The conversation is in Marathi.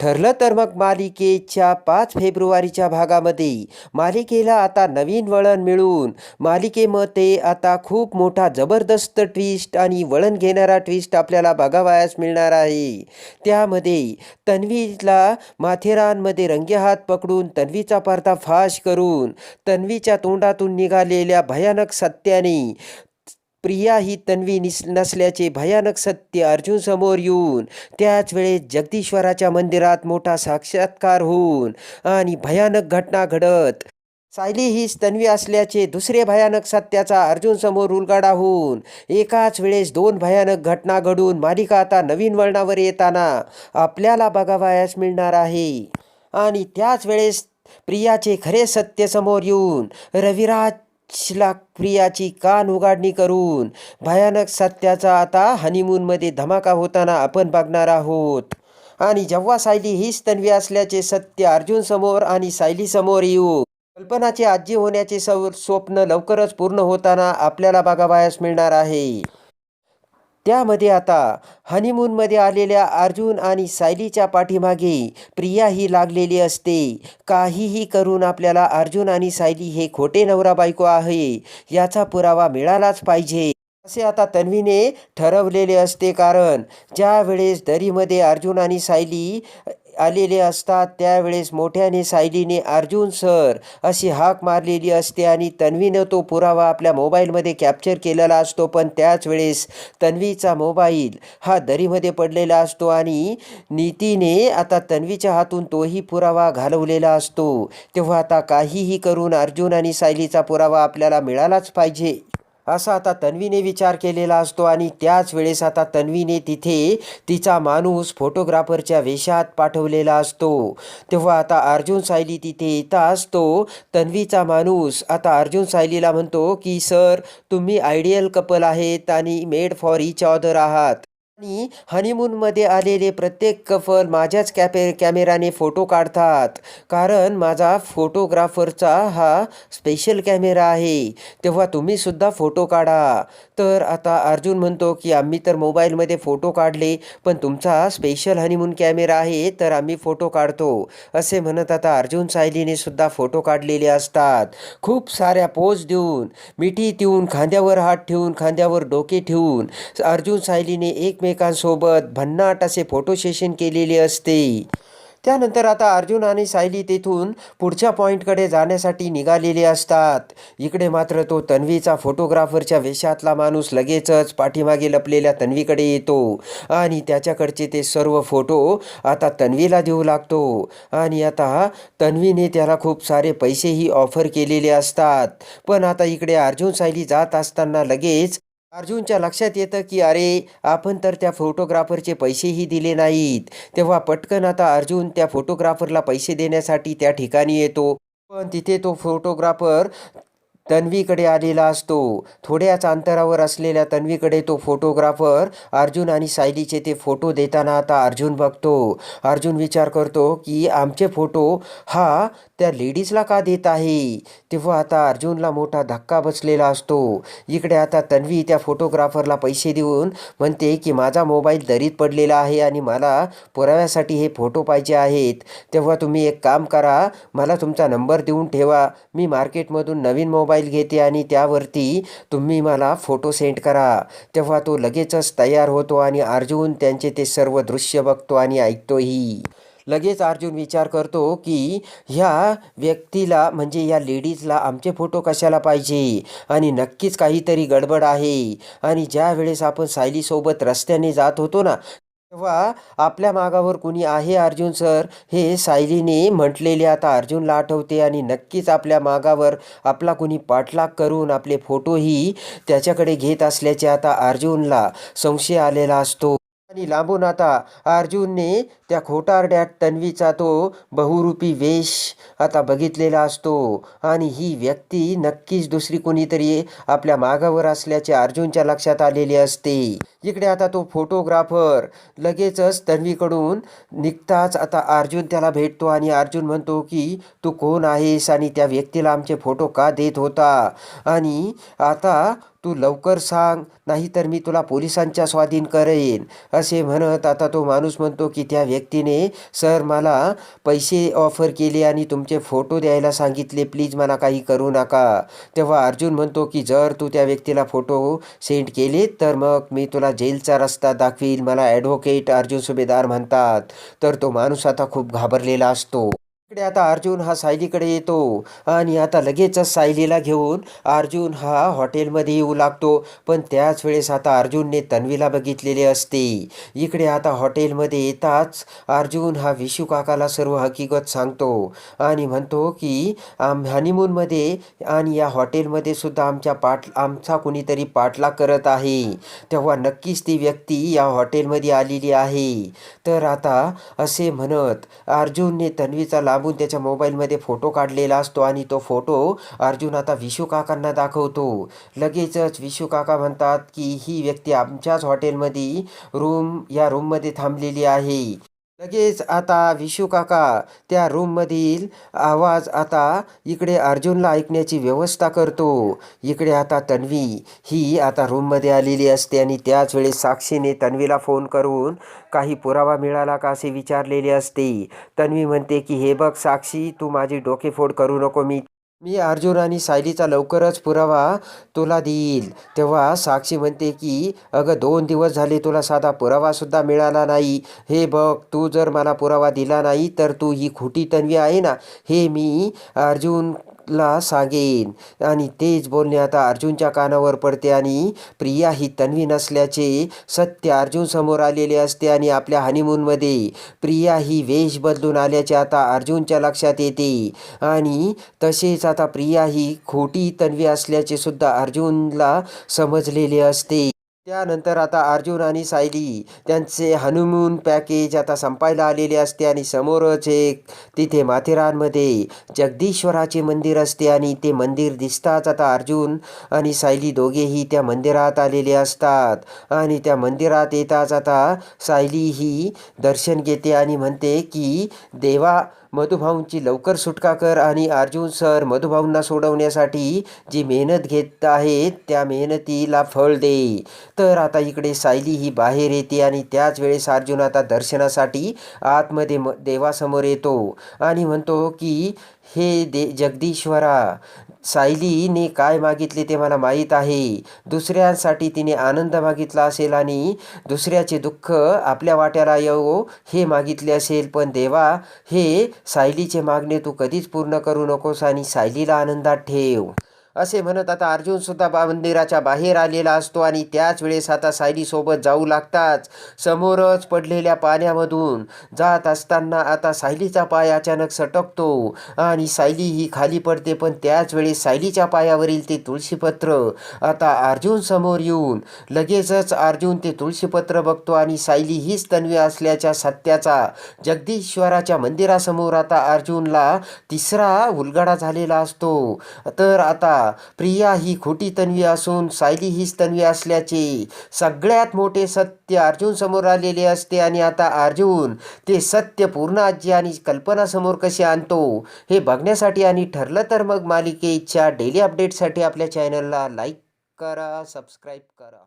ठरलं तर मग मालिकेच्या पाच फेब्रुवारीच्या भागामध्ये. मालिकेला आता नवीन वळण मिळून मालिकेमध्ये आता खूप मोठा जबरदस्त ट्विस्ट आणि वळण घेणारा ट्विस्ट आपल्याला बघावयास मिळणार आहे. त्यामध्ये तन्वीला माथेरानमध्ये रंगेहात पकडून तन्वीचा पर्दाफाश करून तन्वीच्या तोंडातून निघालेल्या भयानक सत्याने प्रिया ही तन्वी निस नसल्याचे भयानक सत्य अर्जुन समोर येऊन त्याच वेळेस जगदीश्वराच्या मंदिरात मोठा साक्षात्कार होऊन आणि भयानक घटना घडत सायली हीच तन्वी असल्याचे दुसरे भयानक सत्याचा अर्जुन समोर उलगडा होऊन एकाच वेळेस दोन भयानक घटना घडून मालिका आता नवीन वळणावर येताना आपल्याला बघावयास मिळणार आहे. आणि त्याच वेळेस प्रियाचे खरे सत्य समोर येऊन रविराज रविराजला प्रियाची कान उघाडणी करून भयानक सत्याचा आता हनीमूनमध्ये धमाका होताना आपण बघणार आहोत. आणि जेव्हा सायली हीच तन्वी असल्याचे सत्य अर्जुन समोर आणि सायली समोर येऊ कल्पनाचे आजी होण्याचे सव स्वप्न लवकरच पूर्ण होताना आपल्याला बघावयास मिळणार आहे. त्यामध्ये आता हनीमूनमध्ये आलेल्या अर्जुन आणि सायलीच्या पाठीमागे प्रिया ही लागलेली असते. काहीही करून आपल्याला अर्जुन आणि सायली हे खोटे नवरा बायको आहे याचा पुरावा मिळालाच पाहिजे. असे आता तन्वीने ठरवलेले असते कारण ज्यावेळेस दरीमध्ये अर्जुन आणि सायली आलेले असतात त्यावेळेस मोठ्याने सायलीने अर्जुन सर अशी हाक मारलेली असते आणि तन्वीनं तो पुरावा आपल्या मोबाईलमध्ये कॅप्चर केलेला असतो. पण त्याच वेळेस तन्वीचा मोबाईल हा दरीमध्ये पडलेला असतो आणि नीतीने आता तन्वीच्या हातून तोही पुरावा घालवलेला असतो. तेव्हा आता काहीही करून अर्जुन आणि सायलीचा पुरावा आपल्याला मिळालाच पाहिजे. असा आता तन्वीने विचार केलेला असतो आणि त्याच वेळेस आता तन्वीने तिथे तिचा माणूस फोटोग्राफरच्या वेशात पाठवलेला असतो. तेव्हा आता अर्जुन सायली तिथे येता असतो. तन्वीचा माणूस आता अर्जुन सायलीला म्हणतो की सर तुम्ही आयडियल कपल आहेत आणि मेड फॉर इच ऑदर आहात. आणि हनीमूनमध्ये आलेले प्रत्येक कफल माझ्याच कॅपे कॅमेराने फोटो काढतात. कारण माझा फोटोग्राफरचा हा स्पेशल कॅमेरा आहे. तेव्हा तुम्हीसुद्धा फोटो काढा. तर आता अर्जुन म्हणतो की आम्ही तर मोबाईलमध्ये फोटो काढले पण तुमचा स्पेशल हनीमून कॅमेरा आहे तर आम्ही फोटो काढतो. असे म्हणत आता अर्जुन सायलीने सुद्धा फोटो काढलेले असतात. खूप साऱ्या पोज देऊन मिठी देऊन खांद्यावर हात ठेवून खांद्यावर डोके ठेवून अर्जुन सायलीने एकमेकांसोबत भन्नाट असे फोटो सेशन केलेले असते. त्यानंतर आता अर्जुन आणि सायली तेथून पुढच्या पॉईंटकडे जाण्यासाठी निघालेले असतात. इकडे मात्र तो तन्वीचा फोटोग्राफरच्या वेशातला माणूस लगेचच पाठीमागे लपलेल्या तन्वीकडे येतो. आणि त्याच्याकडचे ते सर्व फोटो आता तन्वीला देऊ लागतो. आणि आता तन्वीने त्याला खूप सारे पैसेही ऑफर केलेले असतात. पण आता इकडे अर्जुन सायली जात असताना लगेच अर्जुनच्या लक्षात येतं की अरे आपण तर त्या फोटोग्राफरचे पैसेही दिले नाहीत. तेव्हा पटकन आता अर्जुन त्या फोटोग्राफरला पैसे देण्यासाठी त्या ठिकाणी येतो. पण तिथे तो फोटोग्राफर तन्वीकडे आलेला असतो. थोड्याच अंतरावर असलेल्या तन्वीकडे तो फोटोग्राफर अर्जुन आणि सायलीचे ते फोटो देताना आता अर्जुन बघतो. अर्जुन विचार करतो की आमचे फोटो हा त्या लेडीजला का देत आहे? तेव्हा आता अर्जुनला मोठा धक्का बसलेला असतो. इकडे आता तन्वी त्या फोटोग्राफरला पैसे देऊन म्हणते की माझा मोबाईल दरीत पडलेला आहे आणि मला पुराव्यासाठी हे फोटो पाहिजे आहेत. तेव्हा तुम्ही एक काम करा मला तुमचा नंबर देऊन ठेवा. मी मार्केटमधून नवीन मोबाईल मोबाईल घेते आणि त्यावरती तुम्ही मला फोटो सेंड करा. तेव्हा तो लगेचच तयार होतो आणि अर्जुन त्यांचे ते सर्व दृश्य बघतो आणि ऐकतोही. लगेच अर्जुन विचार करतो की ह्या व्यक्तीला म्हणजे या लेडीजला आमचे फोटो कशाला पाहिजे? आणि नक्कीच काहीतरी गडबड आहे. आणि ज्या वेळेस आपण सायलीसोबत रस्त्याने जात होतो ना तेव्हा आपल्या मागावर कुणी आहे अर्जुन सर? हे सायलीने म्हटलेले आता अर्जुनला आठवते आणि नक्कीच आपल्या मागावर आपला कुणी पाठलाग करून आपले फोटोही त्याच्याकडे घेत असल्याचे आता अर्जुनला संशय आलेला असतो. आणि लांबून आता अर्जुनने त्या खोटारड्यात तन्वीचा तो बहुरूपी वेश आता बघितलेला असतो. आणि ही व्यक्ती नक्कीच दुसरी कोणीतरी आपल्या मागावर असल्याचे अर्जुनच्या लक्षात आलेले असते. इकडे आता तो फोटोग्राफर लगेचच तन्वीकडून निघताच आता अर्जुन त्याला भेटतो आणि अर्जुन म्हणतो की तू कोण आहेस? आणि त्या व्यक्तीला आमचे फोटो का देत होता? आणि आता तू लवकर सांग नाहीतर मी तुला पोलिसांच्या स्वाधीन करेन. असे म्हणत आता तो माणूस म्हणतो की त्या व्यक्तीने सर मला पैसे ऑफर केले आणि तुमचे फोटो द्यायला सांगितले. प्लीज मला काही करू नका. तेव्हा अर्जुन म्हणतो की जर तू त्या व्यक्तीला फोटो सेंड केले तर मग मी तुला जेलचा रस्ता दाखवील मला ॲडव्होकेट अर्जुन सुभेदार म्हणतात. तर तो माणूस आता खूप घाबरलेला असतो. इकडे आता अर्जुन हा सायलीकडे येतो. आणि आता लगेचच सायलीला घेऊन अर्जुन हा हॉटेलमध्ये येऊ लागतो. पण त्याच वेळेस आता अर्जुनने तन्वीला बघितलेले असते. इकडे आता हॉटेलमध्ये येताच अर्जुन हा विशू काकाला सर्व हकीकत सांगतो. आणि म्हणतो की आम हनीमूनमध्ये आणि या हॉटेलमध्ये सुद्धा आमच्या पाट आमचा कुणीतरी पाठलाग करत आहे. तेव्हा नक्कीच ती व्यक्ती या हॉटेलमध्ये आलेली आहे. तर आता असे म्हणत अर्जुनने तन्वीचा लांबून त्याच्या मोबाईलमध्ये फोटो काढलेला असतो आणि तो फोटो अर्जुन आता विशू काकांना दाखवतो. लगेचच विशू काका म्हणतात की ही व्यक्ती आमच्याच हॉटेलमध्ये रूम या रूममध्ये थांबलेली आहे. लगेच आता विशू काका त्या रूममधील आवाज आता इकडे अर्जुनला ऐकण्याची व्यवस्था करतो. इकडे आता तन्वी ही आता रूममध्ये आलेली असते आणि त्याच वेळेस साक्षीने तन्वीला फोन करून काही पुरावा मिळाला का असे विचारलेले असते. तन्वी म्हणते की हे बघ साक्षी तू माझी डोकेफोड करू नको मी. मी अर्जुन आणि सायलीचा लवकरच पुरावा तुला देईल. तेव्हा साक्षी म्हणते की अगं दोन दिवस झाले तुला साधा पुरावासुद्धा मिळाला नाही. हे बघ तू जर मला पुरावा दिला नाही तर तू ही खोटी तन्वी आहे ना? हे मी अर्जुन ला सांगेन. आणि तेच बोलणे आता अर्जुनच्या कानावर पडते आणि प्रिया ही तन्वी नसल्याचे सत्य अर्जुन समोर आलेले असते आणि आपल्या हनीमूनमध्ये प्रिया ही वेश बदलून आल्याचे आता अर्जुनच्या लक्षात येते. आणि तसेच आता प्रिया ही खोटी तन्वी असल्याचे सुद्धा अर्जुनला समजलेले असते. त्यानंतर आता अर्जुन आणि सायली त्यांचे हनुमून पॅकेज आता संपायला आलेले असते आणि समोरच एक तिथे माथेरानमध्ये जगदीश्वराचे मंदिर असते आणि ते मंदिर दिसताच आता अर्जुन आणि सायली दोघेही त्या मंदिरात आलेले असतात. आणि त्या मंदिरात येताच आता सायली ही दर्शन घेते आणि म्हणते की देवा मधुभाऊंची लवकर सुटका कर आणि अर्जुन सर मधुभाऊंना सोडवण्यासाठी जी मेहनत घेत आहेत त्या मेहनतीला फळ दे. तर आता इकडे सायली ही बाहेर येते आणि त्याच वेळेस अर्जुन आता दर्शनासाठी आतमध्ये म देवासमोर येतो आणि म्हणतो की हे दे जगदीश्वरा सायलीने काय मागितले ते मला माहीत आहे. दुसऱ्यांसाठी तिने आनंद मागितला असेल आणि दुसऱ्याचे दुःख आपल्या वाट्याला येवो हे मागितले असेल. पण देवा हे सायलीचे मागणे तू कधीच पूर्ण करू नकोस आणि सायलीला आनंदात ठेव. असे म्हणत आता अर्जुन सुद्धा बा मंदिराच्या बाहेर आलेला असतो आणि त्याच वेळेस आता सायलीसोबत जाऊ लागताच समोरच पडलेल्या पाण्यामधून जात असताना आता सायलीचा पाय अचानक सटकतो आणि सायली ही खाली पडते पण त्याच वेळेस सायलीच्या पायावरील ते तुळशीपत्र. आता अर्जुन समोर येऊन लगेचच अर्जुन ते तुळशीपत्र बघतो आणि सायली हीच तन्वी असल्याच्या सत्याचा जगदीश्वराच्या मंदिरासमोर आता अर्जुनला तिसरा उलगडा झालेला असतो. तर आता प्रिया ही खोटी तन्वी असून सायली हीच तन्वी असल्याचे. सगळ्यात मोठे सत्य अर्जुन समोर आलेले असते आणि आता अर्जुन ते सत्य पूर्ण आजी आणि कल्पनासमोर कसे आणतो हे बघण्यासाठी आणि ठरलं तर मग मालिकेच्या डेली अपडेटसाठी आपल्या चॅनलला लाईक करा सबस्क्राईब करा.